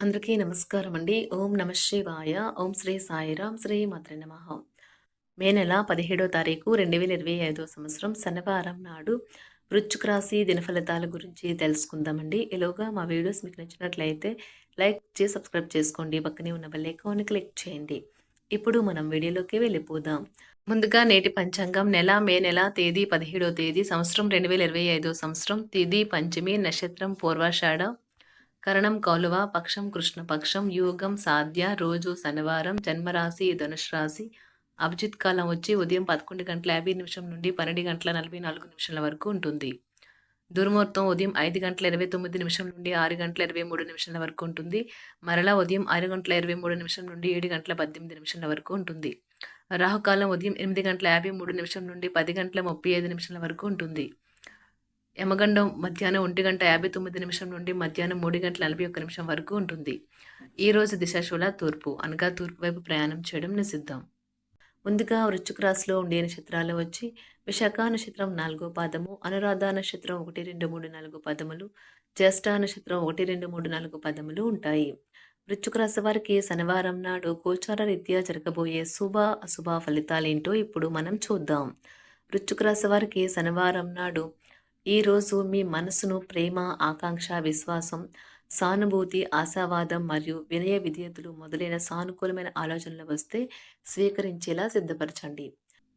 అందరికీ నమస్కారం అండి. ఓం నమ శివాయ. ఓం శ్రీ సాయిరాం శ్రీ మాత్ర నమ మే నెల 17 తారీఖు 2025 సంవత్సరం శనివారం నాడు వృచ్చుక రాశి దినఫలితాల గురించి తెలుసుకుందామండి. ఇలాగా మా వీడియోస్ మీకు నచ్చినట్లయితే లైక్ చేసి సబ్స్క్రైబ్ చేసుకోండి. పక్కనే ఉన్న బెల్ ఐకాన్ని క్లిక్ చేయండి. ఇప్పుడు మనం వీడియోలోకి వెళ్ళిపోదాం. ముందుగా నేటి పంచాంగం నెల మే నెల తేదీ 17వ తేదీ సంవత్సరం 2025 సంవత్సరం తేదీ పంచమి నక్షత్రం పూర్వాషాఢ కరణం కౌలువ పక్షం కృష్ణపక్షం యోగం సాధ్య రోజు శనివారం జన్మరాశి ధనుష్రాశి. అభిజిత్ కాలం వచ్చి ఉదయం పదకొండు గంటల యాభై నిమిషం నుండి పన్నెండు గంటల నలభై నాలుగు నిమిషాల వరకు ఉంటుంది. దుర్ముహూర్తం ఉదయం ఐదు గంటల ఇరవై తొమ్మిది నిమిషం నుండి ఆరు గంటల ఇరవై మూడు నిమిషాల వరకు ఉంటుంది. మరలా ఉదయం ఆరు గంటల ఇరవై మూడు నిమిషం నుండి ఏడు గంటల పద్దెనిమిది నిమిషాల వరకు ఉంటుంది. రాహుకాలం ఉదయం ఎనిమిది గంటల యాభై మూడు నిమిషం నుండి పది గంటల ముప్పై ఐదు నిమిషాల వరకు ఉంటుంది. యమగండం మధ్యాహ్నం ఒంటి గంట యాభై తొమ్మిది నిమిషం నుండి మధ్యాహ్నం మూడు గంటల నలభై ఒక్క నిమిషం వరకు ఉంటుంది. ఈరోజు దిశాశుల దిశాశూల తూర్పు అనగా తూర్పు వైపు ప్రయాణం చేయడం నిషిద్ధం. ముందుగా వృచ్చుక రాశిలో ఉండే నక్షత్రాలు వచ్చి విశాఖ నక్షత్రం నాలుగో పాదము అనురాధ నక్షత్రం ఒకటి రెండు మూడు నాలుగు పదములు జ్యేష్ఠ నక్షత్రం ఒకటి రెండు మూడు నాలుగు పదములు ఉంటాయి. వృచ్చుక రాశి వారికి శనివారం నాడు గోచార రీత్యా జరగబోయే శుభ అశుభ ఫలితాలేంటో ఇప్పుడు మనం చూద్దాం. వృచ్చుక రాశి వారికి శనివారం నాడు ఈరోజు మీ మనసును ప్రేమ ఆకాంక్ష విశ్వాసం సానుభూతి ఆశావాదం మరియు వినయ విధేయతలు మొదలైన సానుకూలమైన ఆలోచనలు వస్తే స్వీకరించేలా సిద్ధపరచండి.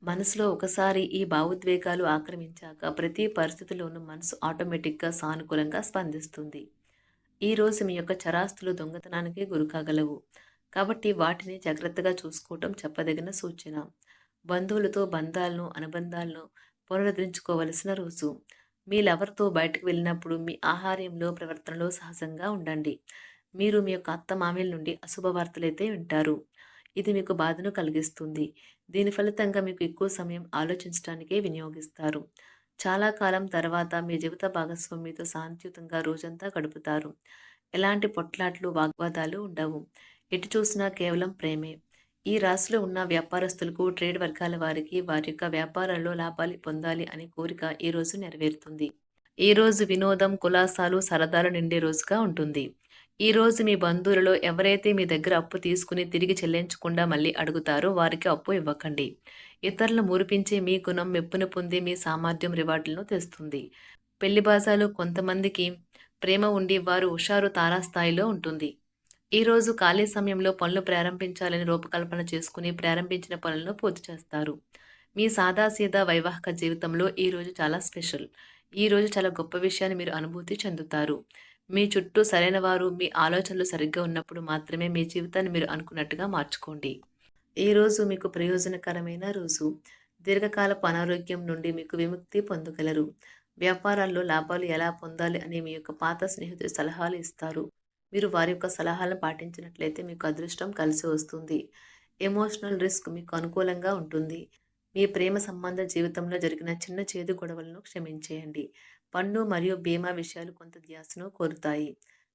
మనసులో ఒకసారి ఈ భావోద్వేగాలు ఆక్రమించాక ప్రతి పరిస్థితిలోనూ మనసు ఆటోమేటిక్గా సానుకూలంగా స్పందిస్తుంది. ఈరోజు మీ యొక్క చరాస్తులు దొంగతనానికి గురికాగలవు. కాబట్టి వాటిని జాగ్రత్తగా చూసుకోవటం చెప్పదగిన సూచన. బంధువులతో బంధాలను అనుబంధాలను పునరుద్ధరించుకోవలసిన రోజు. మీ లవర్తో బయటకు వెళ్ళినప్పుడు మీ ఆహార్యంలో ప్రవర్తనలో సహజంగా ఉండండి. మీరు మీ యొక్క అత్త మామల నుండి అశుభ వార్తలైతే వింటారు. ఇది మీకు బాధను కలిగిస్తుంది. దీని ఫలితంగా మీకు ఎక్కువ సమయం ఆలోచించడానికే వినియోగిస్తారు. చాలా కాలం తర్వాత మీ జీవిత భాగస్వామితో శాంతియుతంగా రోజంతా గడుపుతారు. ఎలాంటి పొట్లాట్లు వాగ్వాదాలు ఉండవు. ఎటు చూసినా కేవలం ప్రేమే. ఈ రాశిలో ఉన్న వ్యాపారస్తులకు ట్రేడ్ వర్గాల వారికి వారి యొక్క వ్యాపారాల్లో లాభాలు పొందాలి అనే కోరిక ఈ రోజు నెరవేరుతుంది. ఈ రోజు వినోదం కులాసాలు సరదాలు నిండే రోజుగా ఉంటుంది. ఈ రోజు మీ బంధువులలో ఎవరైతే మీ దగ్గర అప్పు తీసుకుని తిరిగి చెల్లించకుండా మళ్ళీ అడుగుతారో వారికి అప్పు ఇవ్వకండి. ఇతరులను మురిపించే మీ గుణం మెప్పును పొంది మీ సామర్థ్యం రివార్డులను తెస్తుంది. పెళ్ళి బాజాలు కొంతమందికి ప్రేమ ఉండి వారు హుషారు తారాస్థాయిలో ఉంటుంది. ఈరోజు ఖాళీ సమయంలో పనులు ప్రారంభించాలని రూపకల్పన చేసుకుని ప్రారంభించిన పనులను పూర్తి చేస్తారు. మీ సాదాసీదా వైవాహిక జీవితంలో ఈరోజు చాలా స్పెషల్. ఈరోజు చాలా గొప్ప విషయాన్ని మీరు అనుభూతి చెందుతారు. మీ చుట్టూ సరైన వారు మీ ఆలోచనలు సరిగ్గా ఉన్నప్పుడు మాత్రమే మీ జీవితాన్ని మీరు అనుకున్నట్టుగా మార్చుకోండి. ఈరోజు మీకు ప్రయోజనకరమైన రోజు. దీర్ఘకాలపు అనారోగ్యం నుండి మీకు విముక్తి పొందగలరు. వ్యాపారాల్లో లాభాలు ఎలా పొందాలి అనే మీ యొక్క పాత స్నేహితులు సలహాలు ఇస్తారు. మీరు వారి యొక్క సలహాలను పాటించినట్లయితే మీకు అదృష్టం కలిసి వస్తుంది. ఎమోషనల్ రిస్క్ మీకు అనుకూలంగా ఉంటుంది. మీ ప్రేమ సంబంధ జీవితంలో జరిగిన చిన్న చేదు గొడవలను క్షమించేయండి. పన్ను మరియు బీమా విషయాలు కొంత ధ్యాసను కోరుతాయి.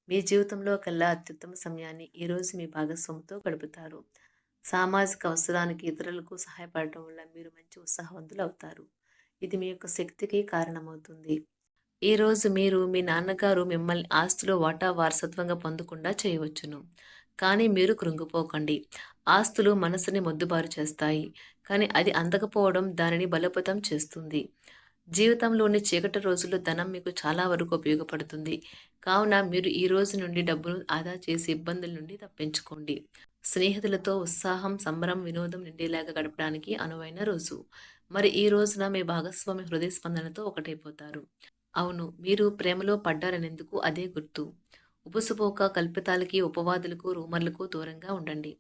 మీ జీవితంలో కల్లా అత్యుత్తమ సమయాన్ని ఈరోజు మీ భాగస్వామితో గడుపుతారు. సామాజిక అవసరానికి ఇతరులకు సహాయపడటం వల్ల మీరు మంచి ఉత్సాహవంతులు అవుతారు. ఇది మీ యొక్క శక్తికి కారణమవుతుంది. ఈరోజు మీరు మీ నాన్నగారు మిమ్మల్ని ఆస్తిలో వాటా వారసత్వంగా పొందకుండా చేయవచ్చును. కానీ మీరు కృంగిపోకండి. ఆస్తులు మనసుని మొద్దుబారు చేస్తాయి. కానీ అది అందకపోవడం దానిని బలోపేతం చేస్తుంది. జీవితంలోని చీకటి రోజుల్లో ధనం మీకు చాలా వరకు ఉపయోగపడుతుంది. కావున మీరు ఈ రోజు నుండి డబ్బును ఆదా చేసి ఇబ్బందుల నుండి తప్పించుకోండి. స్నేహితులతో ఉత్సాహం సంబరం వినోదం నిండేలాగా గడపడానికి అనువైన రోజు. మరి ఈ రోజున మీ భాగస్వామి హృదయ స్పందనతో ఒకటైపోతారు. అవును మీరు ప్రేమలో పడ్డారనేందుకు అదే గుర్తు. ఉపుసుపోక కల్పితాలకి ఉపవాదులకు రూమర్లకు దూరంగా ఉండండి.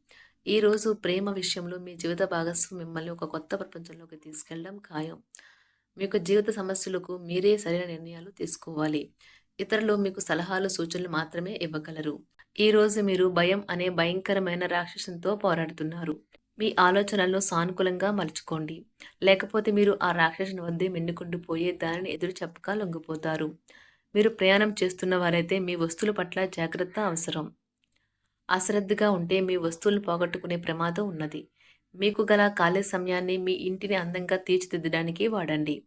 ఈరోజు ప్రేమ విషయంలో మీ జీవిత భాగస్వామి మిమ్మల్ని ఒక కొత్త ప్రపంచంలోకి తీసుకెళ్ళడం ఖాయం. మీకు జీవిత సమస్యలకు మీరే సరైన నిర్ణయాలు తీసుకోవాలి. ఇతరులు మీకు సలహాలు సూచనలు మాత్రమే ఇవ్వగలరు. ఈరోజు మీరు భయం అనే భయంకరమైన రాక్షసంతో పోరాడుతున్నారు. మీ ఆలోచనలను సానుకూలంగా మలుచుకోండి. లేకపోతే మీరు ఆ రాక్షసుని వద్దే మిన్నుకుండిపోయే దానిని ఎదురు చెప్పక లొంగిపోతారు. మీరు ప్రయాణం చేస్తున్న వారైతే మీ వస్తువుల పట్ల జాగ్రత్త అవసరం. అశ్రద్ధగా ఉంటే మీ వస్తువులను పోగొట్టుకునే ప్రమాదం ఉన్నది. మీకు గల ఖాళీ సమయాన్ని మీ ఇంటిని అందంగా తీర్చిదిద్దడానికి వాడండి.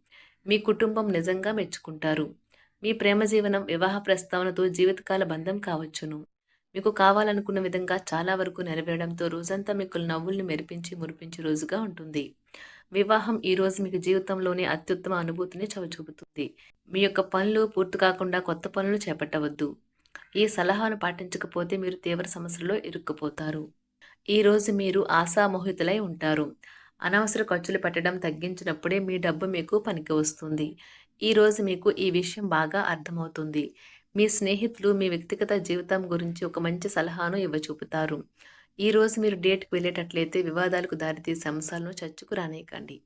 మీ కుటుంబం నిజంగా మెచ్చుకుంటారు. మీ ప్రేమ జీవనం వివాహ ప్రస్తావనతో జీవితకాల బంధం కావచ్చును. మీకు కావాలనుకున్న విధంగా చాలా వరకు నెరవేరడంతో రోజంతా మీకు నవ్వుల్ని మెరిపించి మురిపించి రోజుగా ఉంటుంది. వివాహం ఈ రోజు మీకు జీవితంలోని అత్యుత్తమ అనుభూతిని చవిచూపుతుంది. మీ యొక్క పనులు పూర్తి కాకుండా కొత్త పనులు చేపట్టవద్దు. ఈ సలహాను పాటించకపోతే మీరు తీవ్ర సమస్యల్లో ఇరుక్కుపోతారు. ఈ రోజు మీరు ఆశామోహితులై ఉంటారు. అనవసర ఖర్చులు పెట్టడం తగ్గించినప్పుడే మీ డబ్బు మీకు పనికి వస్తుంది. ఈ రోజు మీకు ఈ విషయం బాగా అర్థమవుతుంది. మీ స్నేహితులు మీ వ్యక్తిగత జీవితం గురించి ఒక మంచి సలహాను ఇవ్వచూపుతారు. ఈరోజు మీరు డేట్కి వెళ్ళేటట్లయితే వివాదాలకు దారితీసే అంశాలను చర్చకు రానేయకండి.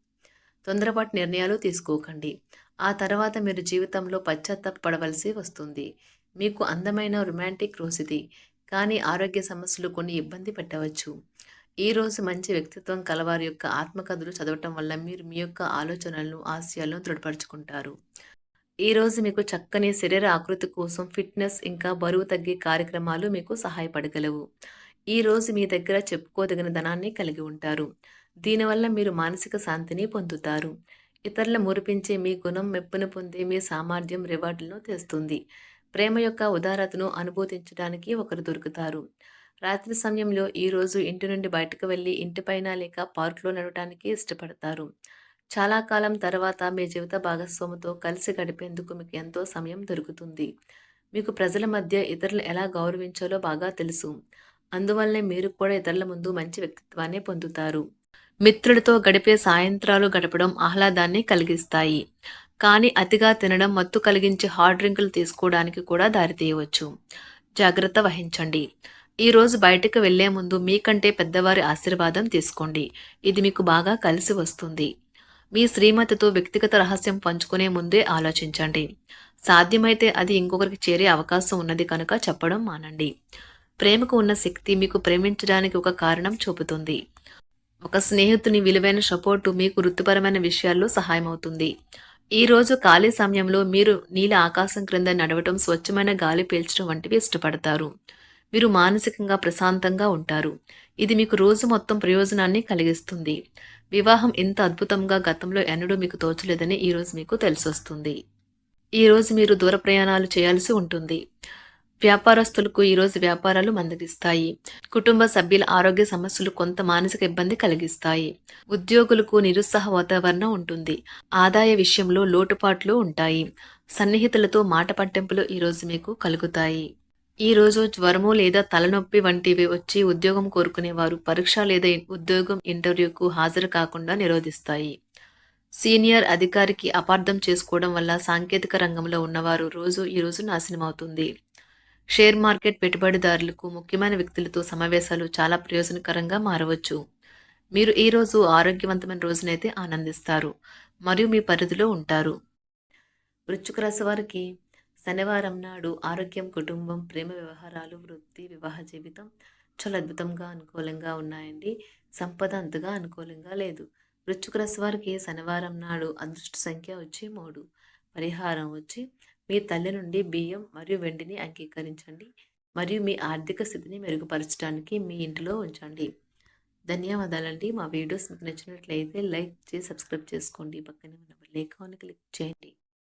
తొందరపాటు నిర్ణయాలు తీసుకోకండి. ఆ తర్వాత మీరు జీవితంలో పశ్చాత్తాపడవలసి వస్తుంది. మీకు అందమైన రొమాంటిక్ రోజు ఇది కానీ ఆరోగ్య సమస్యలు కొన్ని ఇబ్బంది పెట్టవచ్చు. ఈ రోజు మంచి వ్యక్తిత్వం కలవారి యొక్క ఆత్మకథలు చదవటం వల్ల మీరు మీ యొక్క ఆలోచనలను ఆశయాలను దృఢపరుచుకుంటారు. ఈరోజు మీకు చక్కని శరీర ఆకృతి కోసం ఫిట్నెస్ ఇంకా బరువు తగ్గే కార్యక్రమాలు మీకు సహాయపడగలవు. ఈరోజు మీ దగ్గర చెప్పుకోదగిన ధనాన్ని కలిగి ఉంటారు. దీనివల్ల మీరు మానసిక శాంతిని పొందుతారు. ఇతరుల మురిపించే మీ గుణం మెప్పును పొందే మీ సామర్థ్యం రివార్డులను తెస్తుంది. ప్రేమ యొక్క ఉదారతను అనుభూతించడానికి ఒకరు దొరుకుతారు. రాత్రి సమయంలో ఈరోజు ఇంటి నుండి బయటకు వెళ్ళి ఇంటిపైన లేక పార్కులో నడవటానికి ఇష్టపడతారు. చాలా కాలం తర్వాత మీ జీవిత భాగస్వామితో కలిసి గడిపేందుకు మీకు ఎంతో సమయం దొరుకుతుంది. మీకు ప్రజల మధ్య ఇతరులు ఎలా గౌరవించాలో బాగా తెలుసు. అందువల్లనే మీరు కూడా ఇతరుల ముందు మంచి వ్యక్తిత్వాన్ని పొందుతారు. మిత్రులతో గడిపే సాయంత్రాలు గడపడం ఆహ్లాదాన్ని కలిగిస్తాయి. కానీ అతిగా తినడం మత్తు కలిగించే హార్డ్ డ్రింకులు తీసుకోవడానికి కూడా దారితీయవచ్చు. జాగ్రత్త వహించండి. ఈరోజు బయటకు వెళ్ళే ముందు మీకంటే పెద్దవారి ఆశీర్వాదం తీసుకోండి. ఇది మీకు బాగా కలిసి వస్తుంది. మీ శ్రీమతితో వ్యక్తిగత రహస్యం పంచుకునే ముందే ఆలోచించండి. సాధ్యమైతే అది ఇంకొకరికి చేరే అవకాశం ఉన్నది కనుక చెప్పడం మానండి. ప్రేమకు ఉన్న శక్తి మీకు ప్రేమించడానికి ఒక కారణం చూపుతుంది. ఒక స్నేహితుని విలువైన సపోర్టు మీకు వృత్తిపరమైన విషయాల్లో సహాయమవుతుంది. ఈరోజు ఖాళీ సమయంలో మీరు నీల ఆకాశం క్రింద నడవటం స్వచ్ఛమైన గాలి పీల్చడం వంటివి ఇష్టపడతారు. మీరు మానసికంగా ప్రశాంతంగా ఉంటారు. ఇది మీకు రోజు మొత్తం ప్రయోజనాన్ని కలిగిస్తుంది. వివాహం ఇంత అద్భుతంగా గతంలో ఎన్నడూ మీకు తోచలేదని ఈరోజు మీకు తెలిసొస్తుంది. ఈరోజు మీరు దూర ప్రయాణాలు చేయాల్సి ఉంటుంది. వ్యాపారస్తులకు ఈరోజు వ్యాపారాలు మందగిస్తాయి. కుటుంబ సభ్యుల ఆరోగ్య సమస్యలు కొంత మానసిక ఇబ్బంది కలిగిస్తాయి. ఉద్యోగులకు నిరుత్సాహ వాతావరణం ఉంటుంది. ఆదాయ విషయంలో లోటుపాట్లు ఉంటాయి. సన్నిహితులతో మాట పట్టింపులు ఈరోజు మీకు కలుగుతాయి. ఈ రోజు జ్వరము లేదా తలనొప్పి వంటివి వచ్చి ఉద్యోగం కోరుకునేవారు పరీక్ష లేదా ఉద్యోగం ఇంటర్వ్యూకు హాజరు కాకుండా నిరోధిస్తాయి. సీనియర్ అధికారికి అపార్థం చేసుకోవడం వల్ల సాంకేతిక రంగంలో ఉన్నవారు రోజు ఈ రోజు నాశనం అవుతుంది షేర్ మార్కెట్ పెట్టుబడిదారులకు ముఖ్యమైన వ్యక్తులతో సమావేశాలు చాలా ప్రయోజనకరంగా మారవచ్చు. మీరు ఈ రోజు ఆరోగ్యవంతమైన రోజునైతే ఆనందిస్తారు. మరియు మీ పరిధిలో ఉంటారు. వృచ్చుక రాశి వారికి శనివారం నాడు ఆరోగ్యం కుటుంబం ప్రేమ వ్యవహారాలు వృత్తి వివాహ జీవితం చాలా అద్భుతంగా అనుకూలంగా ఉన్నాయండి. సంపద అంతగా అనుకూలంగా లేదు. వృశ్చిక రాశి వారికి శనివారం నాడు అదృష్ట సంఖ్య వచ్చి మూడు. పరిహారం వచ్చి మీ తల్లి నుండి బియ్యం మరియు వెండిని అంగీకరించండి. మరియు మీ ఆర్థిక స్థితిని మెరుగుపరచడానికి మీ ఇంటిలో ఉంచండి. ధన్యవాదాలండి. మా వీడియోస్ మీకు నచ్చినట్లయితే లైక్ చేసి సబ్స్క్రైబ్ చేసుకోండి. పక్కనే ఉన్న లేఖాన్ని క్లిక్ చేయండి.